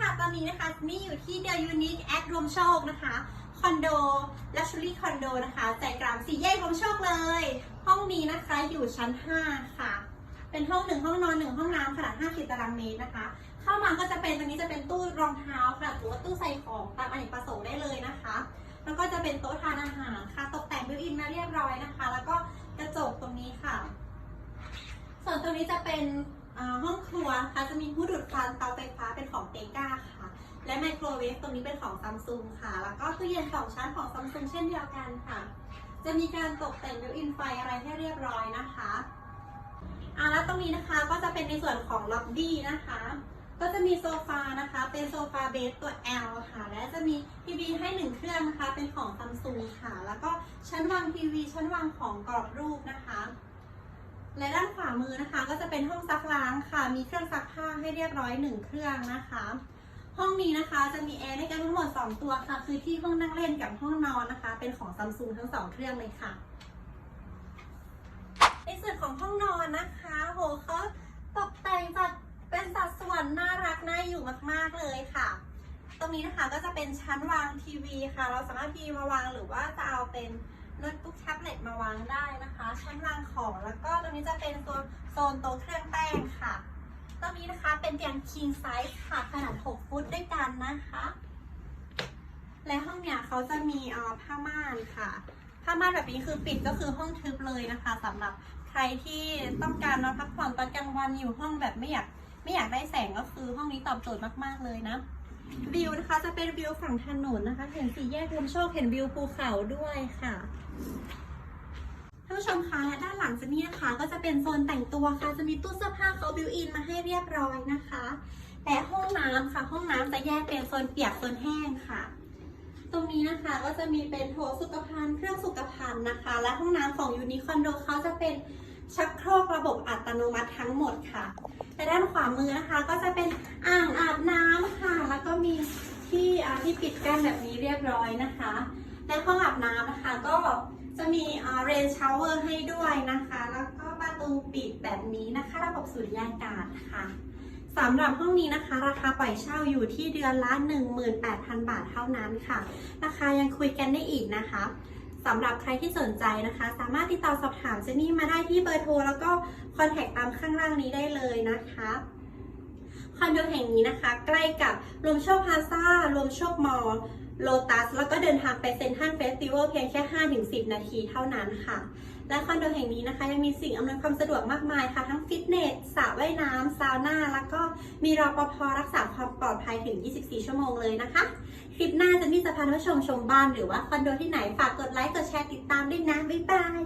ค่ะ ตอนนี้นะคะนี่อยู่ที่ The Unique at รวมโชคนะคะคอนโด Luxury คอนโดนะคะใจกลางสี่แยกรวมโชคเลย ห้องนี้นะคะอยู่ชั้น 5 ค่ะ เป็นห้องหนึ่งห้องนอนหนึ่งห้องน้ำขนาด50ตารางเมตรนะคะ เข้ามาก็จะเป็นตรงนี้จะเป็นตู้รองเท้าค่ะหรือว่าตู้ใส่ของตามอเนกประสงค์ได้เลยนะคะ แล้วก็จะเป็นโต๊ะทานอาหารค่ะ ตกแต่งบิวอินมาเรียบร้อยนะคะ แล้วก็กระจกตรงนี้ค่ะ ส่วนตรงนี้จะเป็นห้องครัวนะคะจะมีผู้ดูดควันเตา ไมโครเวฟตรงนี้เป็นของซัมซุงค่ะ แล้วก็ตู้เย็นสองชั้นของซัมซุงเช่นเดียวกันค่ะ จะมีการตกแต่งบิวอินไฟอะไรให้เรียบร้อยนะคะอ่าแล้วตรงนี้นะคะก็จะเป็นในส่วนของล็อบบี้นะคะ ก็จะมีโซฟานะคะ เป็นโซฟาเบสตัว L ค่ะ และจะมีทีวีให้หนึ่งเครื่องนะคะ เป็นของซัมซุงค่ะ แล้วก็ชั้นวางทีวีชั้นวางของกรอบรูปนะคะและด้านขวามือนะคะ ก็จะเป็นห้องซักล้างค่ะ มีเครื่องซักผ้าให้เรียบร้อยหนึ่งเครื่องนะคะ ห้องนี้นะคะจะมีแอร์ด้วยกันทั้งหมด 2 ตัวค่ะ คือที่ห้องนั่งเล่นกับห้องนอนนะคะ เป็นของซัมซุงทั้งสองเครื่องเลยค่ะ ในส่วนของห้องนอนนะคะโหเขาตกแต่งจัดเป็นสัดส่วนน่ารักน่าอยู่มากๆเลยค่ะ ตรงนี้นะคะก็จะเป็นชั้นวางทีวีค่ะ เราสามารถทีวีมาวางหรือว่าจะเอาเป็นโน้ตบุ๊กแท็บเล็ตมาวางได้นะคะ ชั้นวางของแล้วก็ตรงนี้จะเป็นโซนโซนโต๊ะเครื่องแป้งค่ะ ตรงนี้นะคะเป็นเตียง king size ค่ะขนาด 6 ฟุตด้วยกันนะคะ และห้องเนี้ยเขาจะมีเอ่อผ้าม่านค่ะผ้าม่านแบบนี้คือปิดก็คือห้องทึบเลยนะคะสำหรับใครที่ต้องการนอนพักผ่อนตอนกลางวันอยู่ห้องแบบไม่อยากไม่อยากได้แสงก็คือห้องนี้ตอบโจทย์มากๆเลยนะวิวนะคะจะเป็นวิวฝั่งถนนนะคะ เห็นสี่แยกรวมโชคเห็นวิวภูเขาด้วยค่ะท่านผู้ชมคะและด้า นี่นะคะ ก็จะเป็นโซนแต่งตัวค่ะ จะมีตู้เสื้อผ้าเขาบิวอินมาให้เรียบร้อยนะคะและห้องน้ำค่ะ ห้องน้ำจะแยกเป็นโซนเปียกโซนแห้งค่ะ ตรงนี้นะคะก็จะมีเป็นโถสุขภัณฑ์เครื่องสุขภัณฑ์นะคะ และห้องน้ำของยูนิคอนโดเขาจะเป็นชักโครกระบบอัตโนมัติทั้งหมดค่ะและด้านขวามือนะคะก็จะเป็นอ่างอาบน้ำค่ะ แล้วก็มีที่ที่ปิดกั้นแบบนี้เรียบร้อยนะคะ และห้องอาบน้ำนะคะก็ มีเรนชาวเวอร์ให้ด้วยนะคะ แล้วก็ประตูปิดแบบนี้นะคะ ระบบสุญญากาศค่ะสำหรับห้องนี้นะคะ ราคาปล่อยเช่าอยู่ที่เดือนละ 18,000 บาทเท่านั้นค่ะ ราคายังคุยกันได้อีกนะคะสำหรับใครที่สนใจนะคะ สามารถติดต่อสอบถามเจนนี่มาได้ที่เบอร์โทร แล้วก็คอนแทคตามข้างล่างนี้ได้เลยนะคะคอนโดแห่งนี้นะคะ ใกล้กับรวมโชคพลาซ่ารวมโชคมอล โลตัสแล้วก็เดินทางไปเซ็นทรัลเฟสติวัลเพียงแค่ 5-10 นาทีเท่านั้นค่ะ และคอนโดแห่งนี้นะคะ ยังมีสิ่งอำนวยความสะดวกมากมายค่ะ ทั้งฟิตเนสสระว่ายน้ำซาวน่า แล้วก็มีรอปภรักษาความปลอดภัยถึง 24 ชั่วโมงเลยนะคะ คลิปหน้าจะมีจะพาท่านผู้ชมชมบ้านหรือว่าคอนโดที่ไหนฝากกดไลค์กดแชร์ติดตามด้วยนะ บ๊ายบาย